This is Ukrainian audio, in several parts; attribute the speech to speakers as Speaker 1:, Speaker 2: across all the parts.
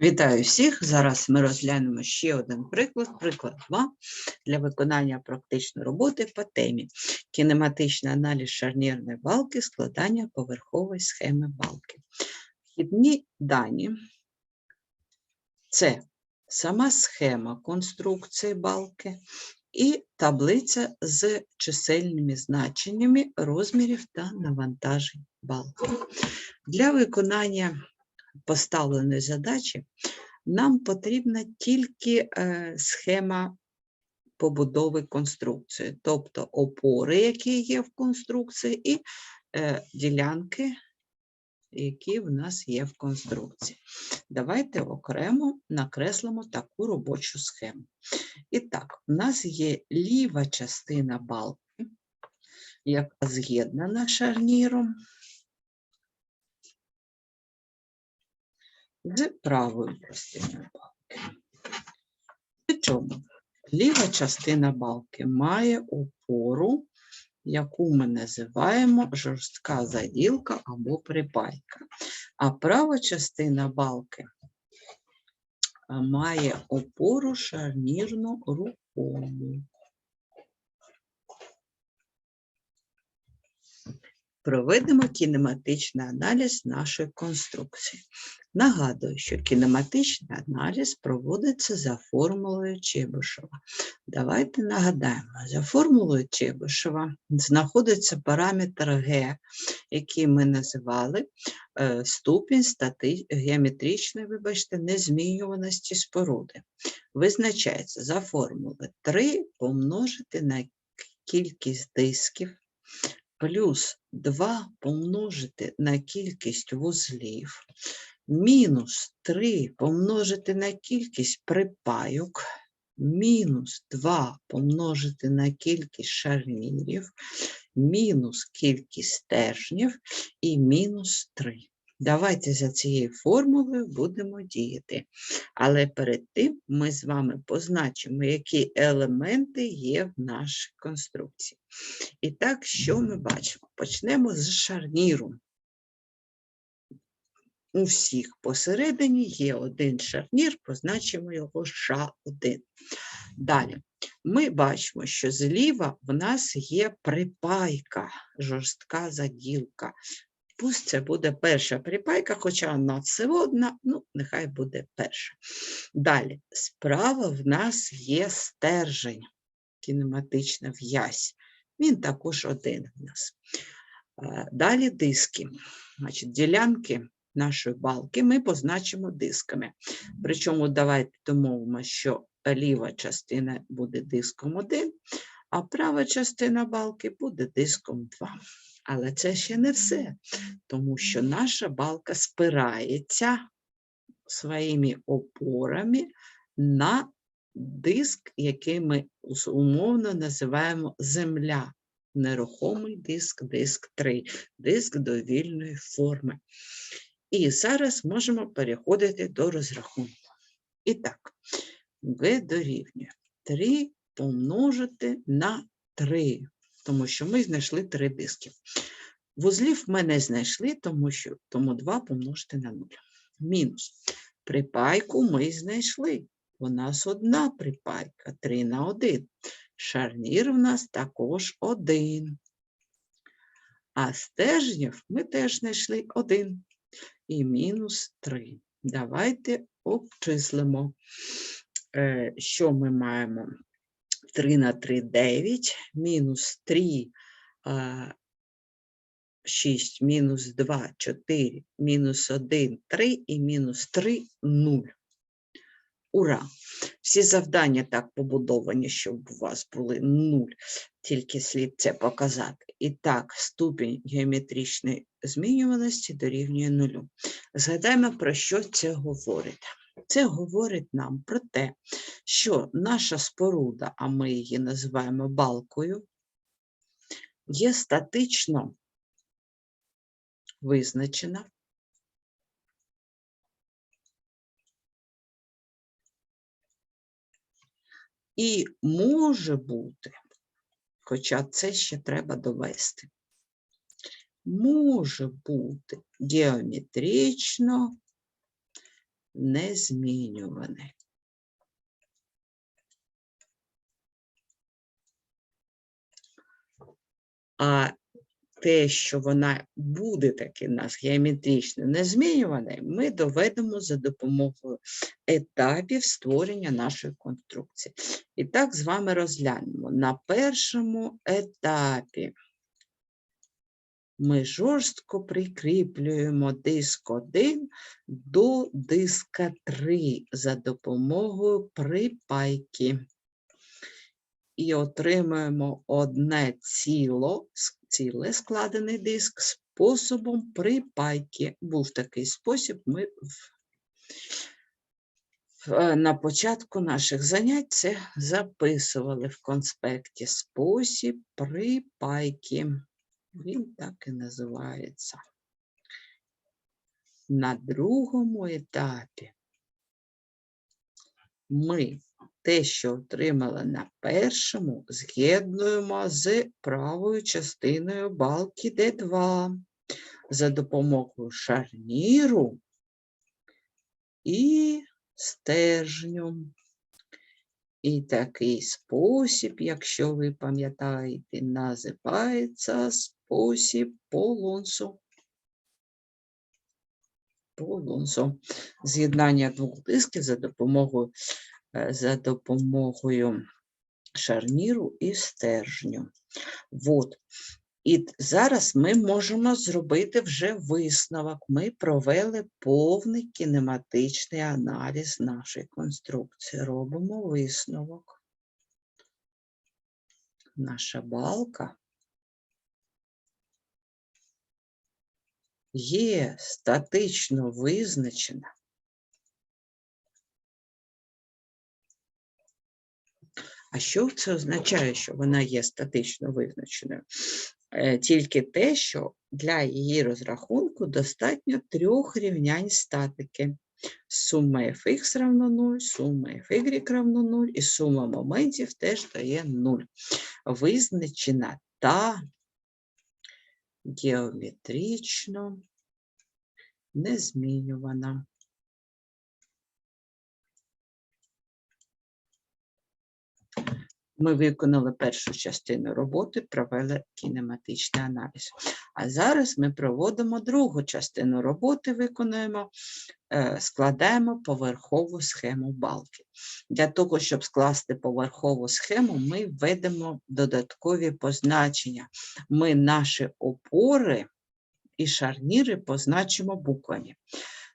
Speaker 1: Вітаю всіх! Зараз ми розглянемо ще один приклад, приклад 2 для виконання практичної роботи по темі кінематичний аналіз шарнірної балки, складання поверхової схеми балки. Вхідні дані це сама схема конструкції балки і таблиця з чисельними значеннями розмірів та навантажень балки. Для виконання поставленої задачі, нам потрібна тільки е, схема побудови конструкції, тобто опори, які є в конструкції, і е, ділянки, які в нас є в конструкції. Давайте окремо накреслимо таку робочу схему. І так, в нас є ліва частина балки, яка з'єднана шарніром. З правою частиною балки. Причому ліва частина балки має опору, яку ми називаємо жорстка заділка або припайка. А права частина балки має опору шарнірну рухому. Проведемо кінематичний аналіз нашої конструкції. Нагадую, що кінематичний аналіз проводиться за формулою Чебишева. Давайте нагадаємо, за формулою Чебишева знаходиться параметр Г, який ми називали е, ступінь стати... геометричної, вибачте, незмінюваності споруди. Визначається за формулою 3 помножити на кількість дисків плюс 2 помножити на кількість вузлів, мінус 3 помножити на кількість припайок, мінус 2 помножити на кількість шарнірів, мінус кількість стержнів і мінус 3. Давайте за цією формулою будемо діяти. Але перед тим ми з вами позначимо, які елементи є в нашій конструкції. І так, що ми бачимо? Почнемо з шарніру. У всіх посередині є один шарнір, позначимо його Ш1. Далі ми бачимо, що зліва в нас є припайка, жорстка заділка. Пусть це буде перша припайка, хоча вона все одна, ну, нехай буде перша. Далі, справа в нас є стержень, кінематична в'язь. Він також один в нас. Далі диски. Значить, Ділянки нашої балки ми позначимо дисками. Причому давайте домовимо, що ліва частина буде диском 1, а права частина балки буде диском 2. Але це ще не все, тому що наша балка спирається своїми опорами на диск, який ми умовно називаємо земля. Нерухомий диск, диск 3, диск довільної форми. І зараз можемо переходити до розрахунку. І так, В дорівнює 3 помножити на 3 тому що ми знайшли три диски. Вузлів ми не знайшли, тому що тому 2 помножити на 0. Мінус. Припайку ми знайшли. У нас одна припайка 3 на 1. Шарнір у нас також 1. А стержнів ми теж знайшли 1 і мінус 3. Давайте обчислимо, е, що ми маємо 3 на 3 9, мінус 3, 6, мінус 2, 4, мінус 1, 3 і мінус 3 0. Ура! Всі завдання так побудовані, щоб у вас були 0, тільки слід це показати. І так, ступінь геометричної змінюваності дорівнює 0. Згадаємо, про що це говорить. Це говорить нам про те, що наша споруда, а ми її називаємо балкою, є статично визначена. І може бути, хоча це ще треба довести, може бути геометрично незмінюване. А те, що вона буде таки в нас геометрично незмінюване, ми доведемо за допомогою етапів створення нашої конструкції. І так з вами розглянемо. На першому етапі ми жорстко прикріплюємо диск 1 до диска 3 за допомогою припайки. І отримуємо одне ціло, ціле складений диск способом припайки. Був такий спосіб, ми е, на початку наших занять це записували в конспекті спосіб припайки. Він так і називається. На другому етапі ми те, що отримали на першому, з'єднуємо з правою частиною балки Д2 за допомогою шарніру і стержню. І такий спосіб, якщо ви пам'ятаєте, називається спосіб полонсу. Полонсу. З'єднання двох дисків за допомогою, е, за допомогою шарніру і стержню. От. І зараз ми можемо зробити вже висновок. Ми провели повний кінематичний аналіз нашої конструкції. Робимо висновок. Наша балка є статично визначена. А що це означає, що вона є статично визначеною? Е, Тільки те, що для її розрахунку достатньо трьох рівнянь статики. Сума fx равно 0, сума fy равно 0 і сума моментів теж дає 0. Визначена та геометрично незмінювана. Ми виконали першу частину роботи, провели кінематичний аналіз. А зараз ми проводимо другу частину роботи, виконуємо, е, складаємо поверхову схему балки. Для того, щоб скласти поверхову схему, ми введемо додаткові позначення. Ми наші опори і шарніри позначимо буквами.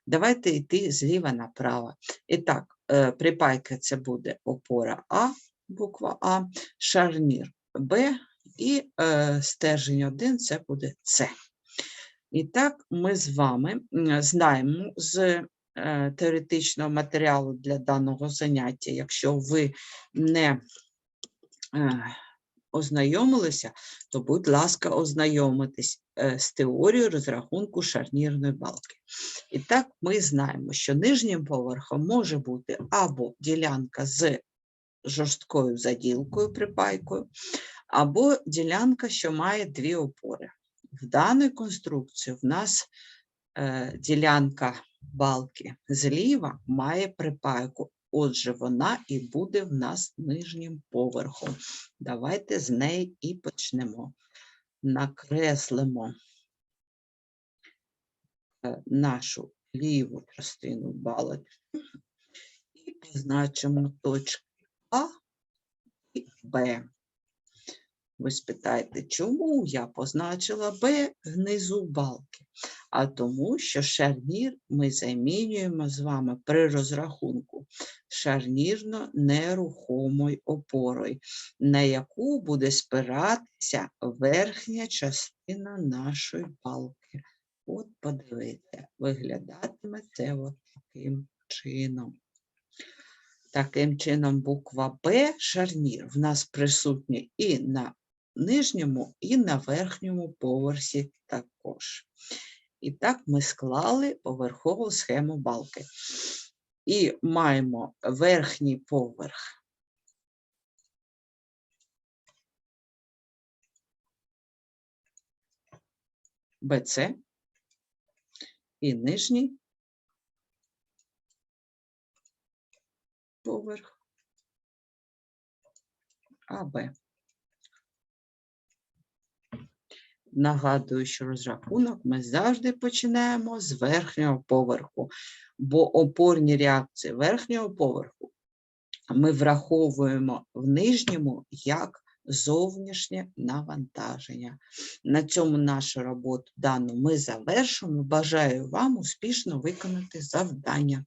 Speaker 1: Давайте йти зліва направо. І так, е, припайка це буде опора А, буква А, шарнір Б і е, стержень 1 це буде С. І так, ми з вами знаємо з е, теоретичного матеріалу для даного заняття, якщо ви не е, ознайомилися, то, будь ласка, ознайомитись е, з теорією розрахунку шарнірної балки. І так, ми знаємо, що нижнім поверхом може бути або ділянка з жорсткою заділкою припайкою, або ділянка, що має дві опори. В даній конструкції в нас е, ділянка балки зліва має припайку, отже, вона і буде в нас нижнім поверхом. Давайте з неї і почнемо. Накреслимо е, нашу ліву частину балки і позначимо точки А і Б. Ви спитаєте, чому я позначила Б внизу балки? А тому, що шарнір ми замінюємо з вами при розрахунку шарнірно-нерухомою опорою, на яку буде спиратися верхня частина нашої балки. От подивіться, виглядатиме це от таким чином. Таким чином, буква Б шарнір в нас присутня і на нижньому, і на верхньому поверсі також. І так ми склали поверхову схему балки. І маємо верхній поверх. БЦ і нижній поверх АБ. Нагадую, що розрахунок ми завжди починаємо з верхнього поверху, бо опорні реакції верхнього поверху ми враховуємо в нижньому як зовнішнє навантаження. На цьому нашу роботу дану ми завершимо. Бажаю вам успішно виконати завдання.